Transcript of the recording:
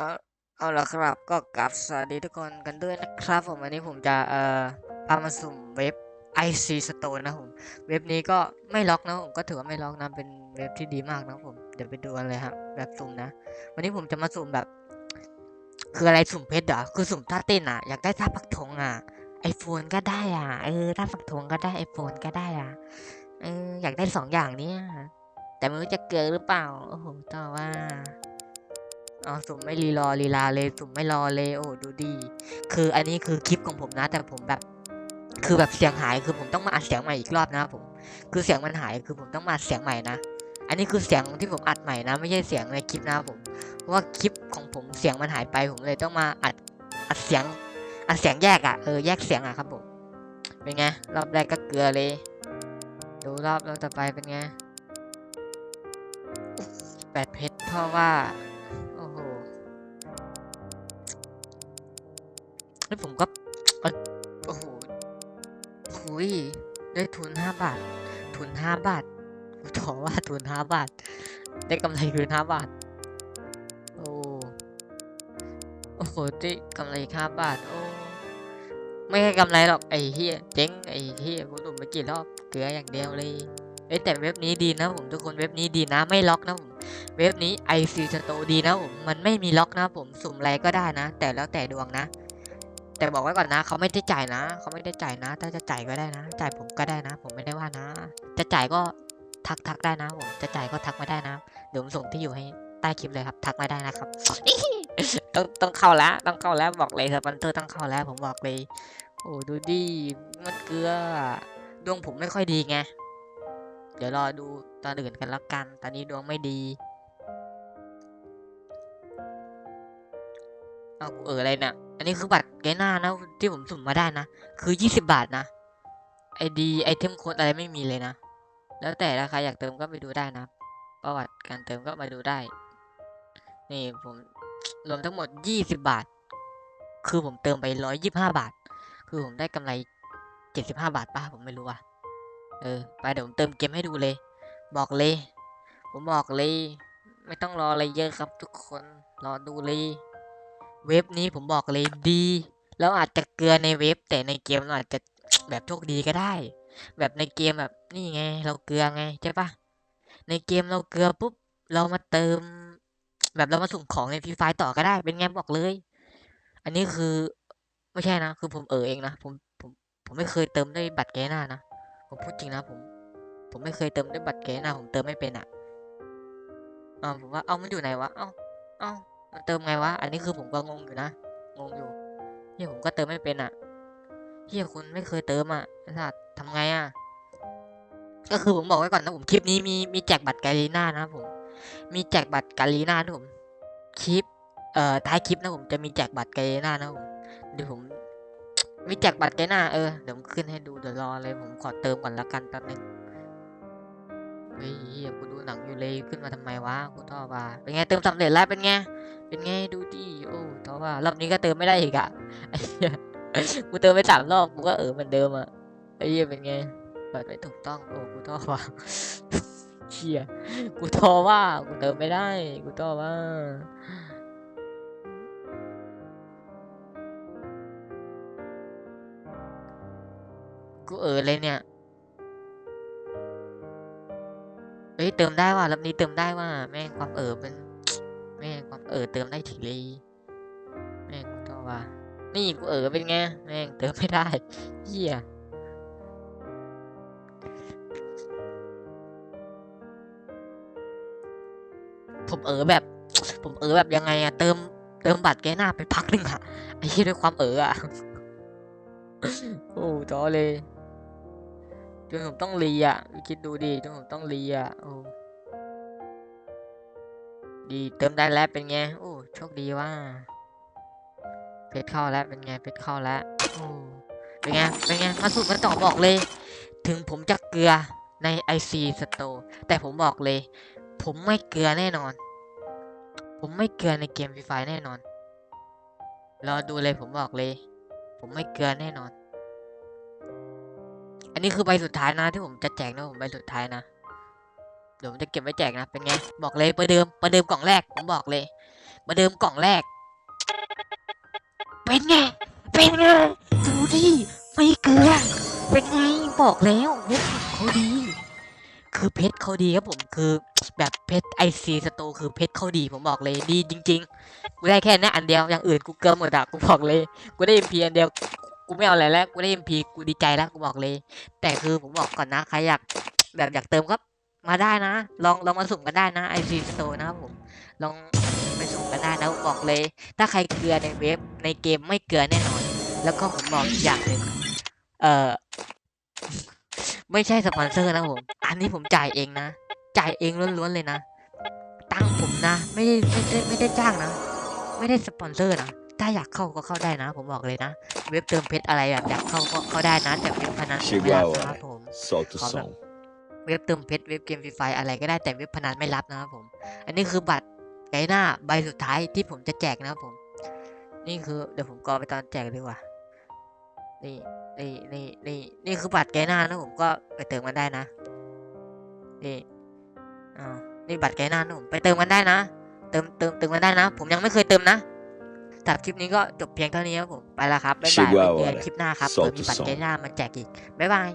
เอาเอาละครับก็กลับสวัสดีทุกคนกันด้วยนะครับผมวันนี้ผมจะเอ่อพามาสุ่มเว็บ IC Store นะผมเว็บนี้ก็ไม่ล็อกนะผมก็ถือว่าไม่ล็อกนะเป็นเว็บที่ดีมากนะผมเดี๋ยวไปดูกันเลยครับแบบสุ่มนะ วันนี้ผมจะมาสุ่มแบบ คืออะไรสุ่มเพชรเหรอคือสุ่มท่าเต้นอะอยากได้ท่าปักธงอะไอโฟนก็ได้อะเออท่าปักธงก็ได้ไอโฟนก็ได้อะเอออยากได้สองอย่างเนี้ยแต่ไม่รู้จะเกินหรือเปล่าโอ้โหต่อว่า อ๋อสุ่มไม่รีรอลีลาเลยสุ่มไม่รอเลยโอ้ดูดี คืออันนี้คือคลิปของผมนะ แต่ผมแบบ คือแบบเสียงหายคือผมต้องมาอัดเสียงใหม่อีกรอบนะผม คือเสียงมันหายคือผมต้องมาอัดเสียงใหม่นะอันนี้คือเสียงที่ผมอัดใหม่นะ ไม่ใช่เสียงในคลิปนะผมเพราะว่าคลิปของผมเสียงมันหายไปผมเลยต้องมาอัดอัดเสียงอัดเสียงแยกอะ่ะเออแยกเสียงอะครับผมเป็นไงรอบแรกก็เกลือเลย ดูรอบรอบต่อไปเป็นไงแปดเพชรเพราะว่า แล้วผมก็โอ้โหหุยได้ทุนห้าบาท ทุนห้าบาทกูถอว่าทุนห้าบาท ได้กำไรคืนห้าบาท โอ้โอ้โหได้กำไรห้าบาท โอ้ ไม่ใช่กำไรหรอกไอ้เฮียเจ๊งไอ้เฮียกูหลุดไปกี่รอบเกลืออย่างเดียวเลยเอ้แต่เว็บนี้ดีนะผมทุกคนเว็บนี้ดีนะไม่ล็อกนะผมเว็บนี้ IC Store ดีนะผมมันไม่มีล็อกนะผมสุ่มอะไรก็ได้นะ แต่แล้วแต่ดวงนะ แต่บอกไว้ก่อนนะ เขาไม่ได้จ่ายนะ เขาไม่ได้จ่ายนะ ถ้าจะจ่ายก็ได้นะ จ่ายผมก็ได้นะ ผมไม่ได้ว่านะ จะจ่ายก็ทักทักได้นะผม จะจ่ายก็ทักมาได้นะ เดี๋ยวผมส่งที่อยู่ให้ใต้คลิปเลยครับ ทักมาได้นะครับ ต้องต้องเข้าแล้ว ต้องเข้าแล้วบอกเลยสปอนเซอร์ต้องเข้าแล้ว ผมบอกเลย โอ้ดูดิ มันเกลือ ดวงผมไม่ค่อยดีไง เดี๋ยวรอดูตอนอื่นกันแล้วกัน ตอนนี้ดวงไม่ดี เอาเอออะไรเนี่ย อันนี้คือบัตรเกหน่านะที่ผมสุ่มมาได้นะ คือยี่สิบาทนะ ไอดีไอเทมโค้ดอะไรไม่มีเลยนะ แล้วแต่ราคาอยากเติมก็ไปดูได้นะ ประวัติการเติมก็มาดูได้ นี่ผมรวมทั้งหมดยี่สิบาท คือผมเติมไปร้อยยี่ห้าบาท คือผมได้กำไรเจ็ดสิบห้าบาทป่ะผมไม่รู้ว่ะ เออ ไปเดี๋ยวผมเติมเกมให้ดูเลย บอกเลย ผมบอกเลย ไม่ต้องรออะไรเยอะครับทุกคน รอดูเลย เว็บนี้ผมบอกเลยดีแล้วอาจจะเกลือในเว็บ แต่ในเกมเราอาจจะแบบโชคดีก็ได้ แบบในเกมแบบนี่ไง เราเกลือไงใช่ปะในเกมเราเกลือปุ๊บเรามาเติม แบบเรามาสุ่มของในฟรีไฟต่อก็ได้ เป็นไงบอกเลย อันนี้คือไม่ใช่นะ คือผมเออเองนะผมผมผมไม่เคยเติมด้วยบัตรแกน้านะผมพูดจริงนะผม ผมไม่เคยเติมด้วยบัตรแกน้าผมเติมไม่เป็นอะอ๋อผมว่าเอามันอยู่ไหนวะเอ้าเอ้า มันเติมไงวะ อันนี้คือผมก็งงอยู่นะ งงอยู่เฮียผมก็เติมไม่เป็นอะเฮียคุณไม่เคยเติมอะสัตว์ทำไงอะ ก็คือผมบอกไว้ก่อนนะผมคลิปนี้มีมีแจกบัตรกาลีน่านะผม มีแจกบัตรกาลีน่านะผม คลิป เอ่อ ท้ายคลิปนะผมจะมีแจกบัตรกาลีน่านะผมเดี๋ยวผมมีแจกบัตรกาลีน่าเออ เดี๋ยวผมขึ้นให้ดูเดี๋ยวรอเลยผมขอเติมก่อนละกันแป๊บนึง เฮ้ยเหี้ยกูดูหนังอยู่เลยขึ้นมาทำไมวะกูท่อว่าเป็นไงเติมสำเร็จแล้วเป็นไงเป็นไงดูดิโอ้ท่อว่ารอบนี้ก็เติมไม่ได้อีกอะไอ้เหี้ยกูเติมไปสามรอบกูก็เออเหมือนเดิมอะไอ้เหี้ยเป็นไงเปิดไม่ถูกต้องโอ้กูท่อว่าเชี่ยกูท่อว่ากูเติมไม่ได้กูท่อว่ากูเออเลยเนี่ย เอ้ยเติมได้ว่ะรอบนี้เติมได้ว่ะแม่งความเออเป็นแม่งความเออเติมได้ถึงเลยแม่งกูต้องว่า นี่กูเออเป็นไงแม่งเติมไม่ได้เหี้ยผมเออแบบ ผมเออแบบยังไงอะเติมเติมบัตรแกหน้าไปพักหนึ่งอะไอ้เหี้ยด้วยความเอออะโอ้ท้อเลย จนผมต้องรีอะคิดดูดิจนผมต้องรีอะโอ้ดีเติมได้แล้วเป็นไงโอ้โชคดีว่าเพชรเข้าแล้วเป็นไงเพชรเข้าแล้วโอ้เป็นไงเป็นไงมาสุดมาต่อบอกเลย ถึงผมจะเกลือใน IC Store แต่ผมบอกเลย ผมไม่เกลือแน่นอน ผมไม่เกลือในเกมฟรีไฟแน่นอนรอดูเลยผมบอกเลย ผมไม่เกลือแน่นอน อันนี้คือใบสุดท้ายนะที่ผมจะแจกนะผมใบสุดท้ายนะ เดี๋ยวผมจะเก็บไว้แจกนะ เป็นไง บอกเลยประเดิมประเดิมกล่องแรก ผมบอกเลยมาเดิมกล่องแรก เป็นไง เป็นไง ดูดิไม่เกลือ เป็นไง บอกแล้วเว็บเขาดี คือเพชรเขาดีครับผมคือแบบเพชรไอซีสโตคือเพชรเขาดีผมบอกเลยดีจริง ๆ กูได้แค่นี้อันเดียวอย่างอื่นกูเกินหมดอะกูบอกเลย กูได้เอ็มพีอันเดียว กูไม่เอาอะไรแล้ว กูได้เอ็มพีกูดีใจแล้วกูบอกเลย แต่คือผมบอกก่อนนะใครอยากแบบอยากเติมก็มาได้นะ ลองลองมาสุ่มกันได้นะไอซีสโตนะครับผม ลองไปสุ่มกันได้นะบอกเลย ถ้าใครเกลือในเว็บในเกมไม่เกลือแน่นอน แล้วก็ผมบอกอีกอย่างหนึ่งเออไม่ใช่สปอนเซอร์นะผม อันนี้ผมจ่ายเองนะ จ่ายเองล้วนๆเลยนะ ตั้งผมนะ ไม่ได้ไม่ได้ไม่ได้จ้างนะ ไม่ได้สปอนเซอร์นะ ถ้าอยากเข้าก็เข้าได้นะ ผมบอกเลยนะ เว็บเติมเพชรอะไรแบบอยากเข้าก็เข้าได้นะแต่เว็บพนันผมไม่รับนะครับผม Solta o Fala. som. เว็บเติมเพชรเว็บเกมฟรีไฟอะไรก็ได้แต่เว็บพนันไม่รับนะครับผม อันนี้คือบัตรไกด์หน้าใบสุดท้ายที่ผมจะแจกนะครับผม นี่คือเดี๋ยวผมกรอไปตอนแจกดีกว่า นี่นี่นี่นี่นี่คือบัตรไกด์หน้านะผมก็ไปเติมกันได้นะ นี่อ่านี่บัตรไกด์หน้านะผมไปเติมกันได้นะ เติมเติมเติมกันได้นะ ผมยังไม่เคยเติมนะ สำหรับคลิปนี้ก็จบเพียงเท่านี้ครับผม ไปแล้วครับ บ๊ายบายไว้เจอกันคลิปหน้าครับเผื่อมีบัตรไกด์หน้ามาแจกอีก บ๊ายบาย